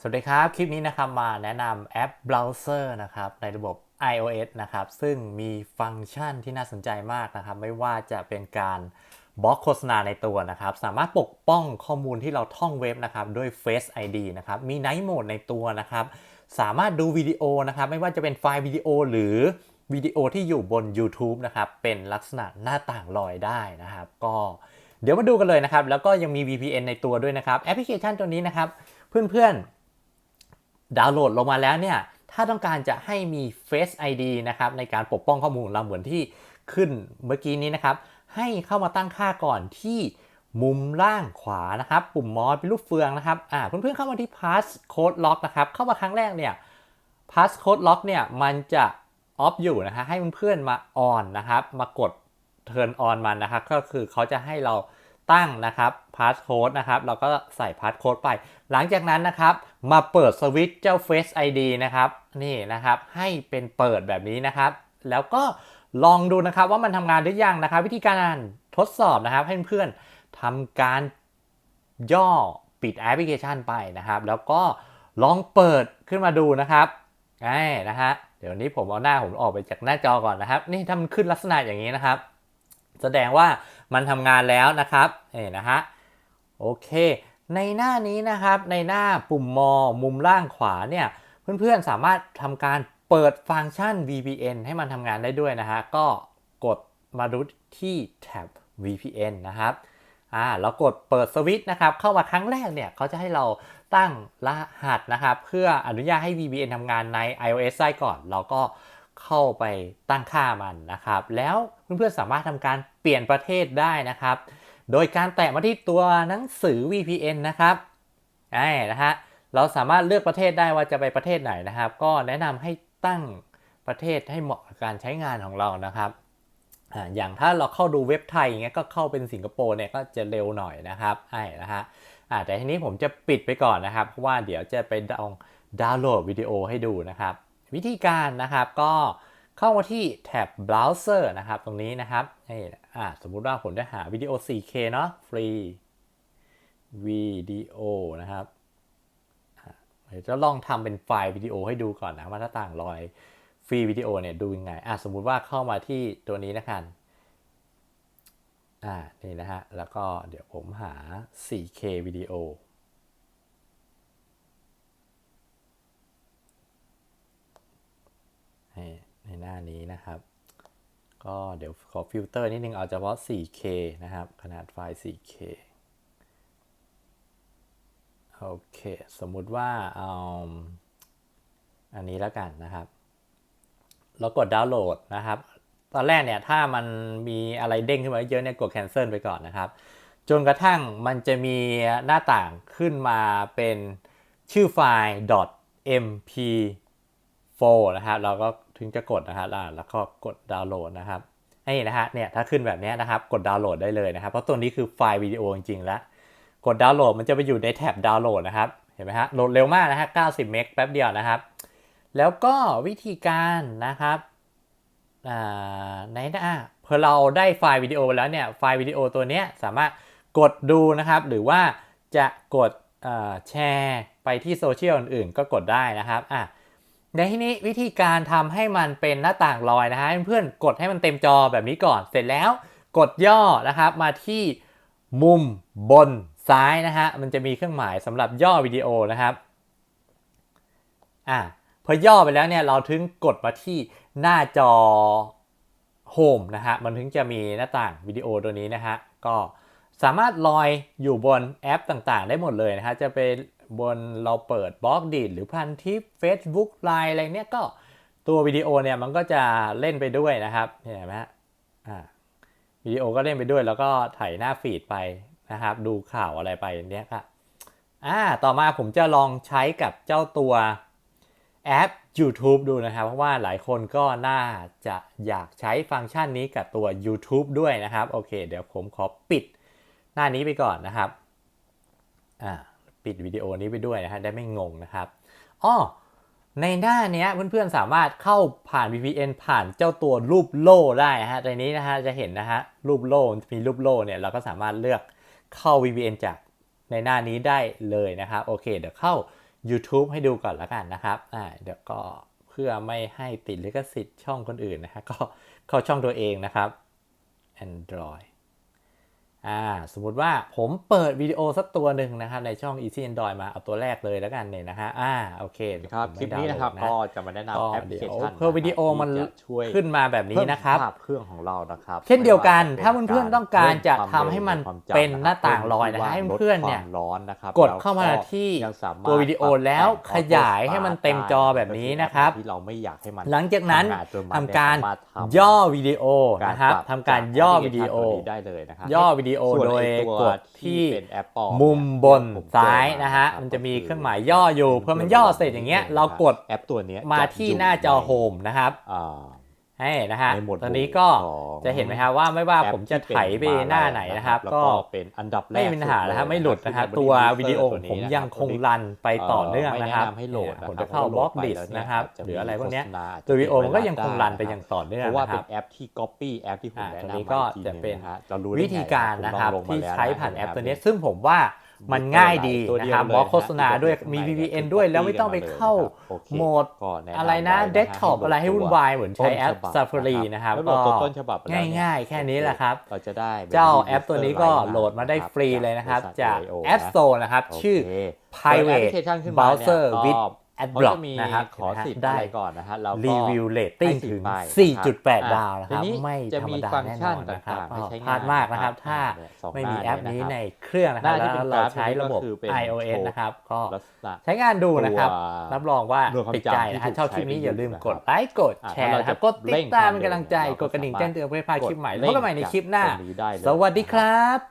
สวัสดีครับ คลิปนี้นะครับมาแนะนำแอปเบราว์เซอร์นะครับในระบบ iOS นะครับซึ่งมีฟังก์ชันที่น่าสนใจมากนะครับ ไม่ว่าจะเป็นการบล็อกโฆษณาในตัวนะครับ สามารถปกป้องข้อมูลที่เราท่องเว็บนะครับด้วย Face ID นะครับมี Night Mode ในตัวนะครับ สามารถดูวิดีโอนะครับ ไม่ว่าจะเป็นไฟล์วิดีโอหรือวิดีโอที่อยู่บน YouTube นะครับเป็นลักษณะหน้าต่างลอยได้นะครับ ก็เดี๋ยวมาดูกันเลยนะครับ แล้วก็ยังมี VPN ในตัวด้วยนะครับแอปพลิเคชันตัวนี้นะครับ เพื่อนๆ ดาวน์โหลดลงมาแล้วเนี่ย ถ้าต้องการจะให้มี Face ID นะครับในการปกป้องข้อมูลเราเหมือนที่ขึ้นเมื่อกี้นี้นะครับ ให้เข้ามาตั้งค่าก่อนที่มุมล่างขวานะครับ ปุ่มมอสเป็นรูปเฟืองนะครับอ่าเพื่อนๆเข้ามาที่ Passcode Lock นะครับ เข้ามาครั้งแรกเนี่ย Passcode Lock เนี่ยมันจะออฟอยู่นะฮะให้เพื่อนๆมาออนนะครับ มากด Turn on มันนะครับ ก็คือเขาจะให้เรา ตั้งนะครับ Passcode นะครับเราก็ใส่ Passcode ไป หลังจากนั้นนะครับ มาเปิดสวิตช์เจ้า Face ID นะครับนี่นะครับให้เป็นเปิดแบบนี้นะครับ แล้วก็ลองดูนะครับว่ามันทำงานหรือยังนะครับ วิธีการทดสอบนะครับให้เพื่อนๆทำการย่อปิดแอปพลิเคชันไปนะครับ แล้วก็ลองเปิดขึ้นมาดูนะครับไอ้นะฮะเดี๋ยวนี้ผมเอาหน้าผมออกไปจากหน้าจอก่อนนะครับ นี่ถ้ามันขึ้นลักษณะอย่างนี้นะครับ แสดงว่ามันทำงานแล้วนะครับนี่นะฮะโอเค ในหน้านี้นะครับในหน้าปุ่มมอมุมล่างขวาเนี่ยเพื่อนๆสามารถทำการเปิดฟังก์ชัน VPN ให้มันทำงานได้ด้วยนะฮะก็กดมาดูที่แท็บ VPN นะครับอ่าเรากดเปิดสวิตช์นะครับ เข้ามาครั้งแรกเนี่ยเขาจะให้เราตั้งรหัสนะครับ เพื่ออนุญาตให้ VPN ทำงานใน iOS ได้ก่อน เราก็ เข้าไปตั้งค่ามันนะครับ แล้วเพื่อนๆสามารถทำการเปลี่ยนประเทศได้นะครับ โดยการแตะมาที่ตัวหนังสือ VPN นะครับไอ้นะฮะเราสามารถเลือกประเทศได้ว่าจะไปประเทศไหนนะครับ ก็แนะนำให้ตั้งประเทศให้เหมาะกับการใช้งานของเรานะครับอย่างถ้าเราเข้าดูเว็บไทยอย่างเงี้ยก็เข้าเป็นสิงคโปร์เนี่ยก็จะเร็วหน่อยนะครับไอ้นะฮะแต่ทีนี้ผมจะปิดไปก่อนนะครับ เพราะว่าเดี๋ยวจะไปดาวน์โหลดวิดีโอให้ดูนะครับ วิธีการนะครับก็เข้ามาที่แท็บ browser นะครับตรงนี้นะครับนี่อ่าสมมุติว่าผมจะหาวิดีโอ 4K เนาะฟรีวิดีโอนะครับเดี๋ยวจะลองทำเป็นไฟล์วิดีโอให้ดูก่อนนะว่าถ้าต่างรอยฟรีวิดีโอเนี่ยดูยังไงอ่าสมมุติว่าเข้ามาที่ตัวนี้นะครับอ่านี่นะฮะแล้วก็เดี๋ยวผมหา 4K วิดีโอ ในหน้านี้นะครับ ก็เดี๋ยวขอฟิลเตอร์นิดนึงเอาเฉพาะ 4K นะครับ ขนาดไฟล์ 4K โอเค สมมุติว่าเอาอันนี้แล้วกันนะครับ เรากดดาวน์โหลดนะครับ ตอนแรกเนี่ยถ้ามันมีอะไรเด้งขึ้นมาเยอะเนี่ยกด cancel ไปก่อนนะครับ จนกระทั่งมันจะมีหน้าต่างขึ้นมาเป็นชื่อไฟล์ .mp4 นะครับ เราก็ ถึงจะกดนะครับแล้วก็กดดาวน์โหลดนะครับนี่นะฮะเนี่ยถ้าขึ้นแบบนี้นะครับ กดดาวน์โหลดได้เลยนะครับ เพราะตัวนี้คือไฟล์วิดีโอจริงๆแล้ว กดดาวน์โหลดมันจะไปอยู่ในแท็บดาวน์โหลดนะครับ เห็นไหมฮะ โหลดเร็วมากนะฮะ 90 เมกแป๊บเดียวนะครับ แล้วก็วิธีการนะครับในหน้าพอเราได้ไฟล์วิดีโอแล้วเนี่ย ไฟล์วิดีโอตัวนี้สามารถกดดูนะครับ หรือว่าจะกดแชร์ไปที่โซเชียลอื่นๆ ก็กดได้นะครับอะ ในที่นี้วิธีการทำให้มันเป็นหน้าต่างลอยนะฮะเพื่อนๆกดให้มันเต็มจอแบบนี้ก่อนเสร็จแล้วกดย่อนะครับมาที่มุมบนซ้ายนะฮะมันจะมีเครื่องหมายสำหรับย่อวิดีโอนะครับอะพอย่อไปแล้วเนี่ยเราถึงกดมาที่หน้าจอโฮมนะฮะมันถึงจะมีหน้าต่างวิดีโอตัวนี้นะฮะก็สามารถลอยอยู่บนแอปต่างๆ ได้หมดเลยนะฮะจะเป็น บนเราเปิดบล็อกดีดหรือพันทิป Facebook ไลน์อะไรเนี้ยก็ตัววิดีโอเนี่ยมันก็จะเล่นไปด้วยนะครับเห็นไหมฮะวิดีโอก็เล่นไปด้วย แล้วก็ถ่ายหน้าฟีดไปนะครับ ดูข่าวอะไรไปเนี้ยครับอ่าต่อมาผมจะลองใช้กับเจ้าตัวแอป YouTube ดูนะครับ เพราะว่าหลายคนก็น่าจะอยากใช้ฟังก์ชันนี้กับตัว YouTube ด้วยนะครับ โอเค เดี๋ยวผมขอปิดหน้านี้ไปก่อนนะครับอ่า ปิดวิดีโอนี้ไปด้วยนะฮะได้ไม่งงนะครับอ้อในหน้านี้เพื่อนๆสามารถเข้าผ่าน VPN ผ่านเจ้าตัวรูปโล่ได้นะฮะในนี้นะฮะจะเห็นนะฮะรูปโล่มีรูปโล่เนี่ยเราก็สามารถเลือกเข้า VPN จากในหน้านี้ได้เลยนะครับโอเค เดี๋ยวเข้า YouTube ให้ดูก่อนล้วกันนะครับอ่าเดี๋ยวก็เพื่อไม่ให้ติดลิขสิทธิ์ช่องคนอื่นนะฮะก็เข้าช่องตัวเองนะครับ Android อ่าสมมุติว่าผมเปิดวิดีโอสักตัวหนึ่งนะครับในช่อง Easy Android มาเอาตัวแรกเลยแล้วกันเนี่ยนะฮะอ่าโอเคครับผมคลิปไม่นี้นะครับดาวก็โหลดจะมาแนะก็นำแอปพลิเดี๋เคยวชันเพื่อวิดีโอมันที่จะช่วยขึ้นมาแบบนี้นะครับเพิ่มภาพเครื่องของเรานะครับเช่นเดียวกันไม่ถ้าว่เพื่อนๆต้องการจะเพิ่ทำให้มันความจำเป็นหน้าะครับต่างลอยนะพิ่มให้ลดเพื่อนๆเนี่ยความร้อนนะครับกดเข้ามาที่ยังสามารถตัววิดีโอแล้วปรับแต่งขยายให้มันเต็มจอแบบนี้นะครับที่เราไม่อยากให้มันหลังจากนั้นทำงจนมันทำการไม่สมถทำย่อวิดีโอนะครับปบทำการย่อวิดีโอจากแปพลิเคชันตัวนี้ได้เลยนะครับย่อวิดีโอส่วนโดยไอ้ตัวกดที่เป็นแอปปลอมุมบนผมเจอซ้ายนะฮะครับมันจะมีก็เครื่องหมายย่ออยู่พอมันย่อเสร็จอย่างเงี้ย เรากดแอปตัวเนี้ยมาจะที่ยู่หน้าจอในโฮมนะครับอ่า ให้นะฮะในหมวดหมู่ตอนนี้ก็ของจะเห็นไหมครับว่าไม่ว่าแอปผมจะที่ไถเป็ไปหน้าไหนนะครับแล้วก็เป็นอันดับแรกไม่มีปัญหานะครับไม่หลุดนะครับขึ้ตัวบนวิดีโอของผมยังคงรันไปต่อเนื่องนะครับไม่แนะนำให้โหลดเนี่ยผมนคจะบเข้าพบล็ราะอกว่าโหลดิดสไปแล้วนะครับจหรืออะไรพวกเนี้ยโฆษณาาจจะตัววิดีโอมันก็เบยังคงรันไปอย่างต่อเนื่องเพราะว่านะคเป็รับนแอปที่ copy แอปที่ผมอ่าแนะตัวนำนี้ก็มาอีทีจะเป็นหงฮเรารู้ได้วิธีการไงนะครับผมลองลงมาที่แล้วใช้ผ่านแอปะตัวนี้ซึ่งผมว่า มันง่ายดีตัวนะเดียวครับเลยบล็อกโฆษณาด้วยข้างในมีเนี่ย VPN คือด้วย copy แล้วไม่ต้องไปเข้ากันมาเลยนะครับโอเคโหมดก็แนะนำอะไรนะไว้นะเดสก์ท็อปให้โหลดอะไรให้วุ่นวายเหมือนใช้แอปต้นฉบับ Safari นะครับแล้วโหลก็ดตัวต้นฉบับไปแล้วเนี่ง่ายๆ แค่นี้แหละครับเราจะได้เจ้าแอปตัวนี้ก็โหลดมาได้ฟรีเลยนะครับ จาก App Store นะครับ ชื่อ Private Browser with Adblock นะครับขอสิบได้อะไรก่อนนะฮะเราก็รีวิวเรตติ้งให้สิบถึงไปนะครับ4.8 ดาวนะครับทีนี้ไม่จะธรรมีมดาฟังก์แน่นชัอนนนะครับต่างๆให้ใช้พลาดมากนะครับ ถ้าเนี่ยสองไม่มีหน้าแอปนี้เนี่ยนะครับในเครื่องนะคหรับน้าที่แล้วเป็นเรากราฟใช้ระบบก็คือเป็น iOS นะครับ ก็ลักษณะใช้งานดูนะครับตัวรับรองว่าหน่วยความติดใจนะฮะจำที่ชอบคลิปนี้อย่าลืมกดไลค์กดอ่าแชร์ถ้าเรานะครับจะกดติเร่ดงตามความเป็นกำลังใจเร็วกดกระดิ่งแจ้งเตือนเพื่อไม่พลาดคลิปใหม่กดแล้วพบกันใหม่ในคลิปหน้าเร่งจากตรงนี้ได้เลยสวัสดีครับ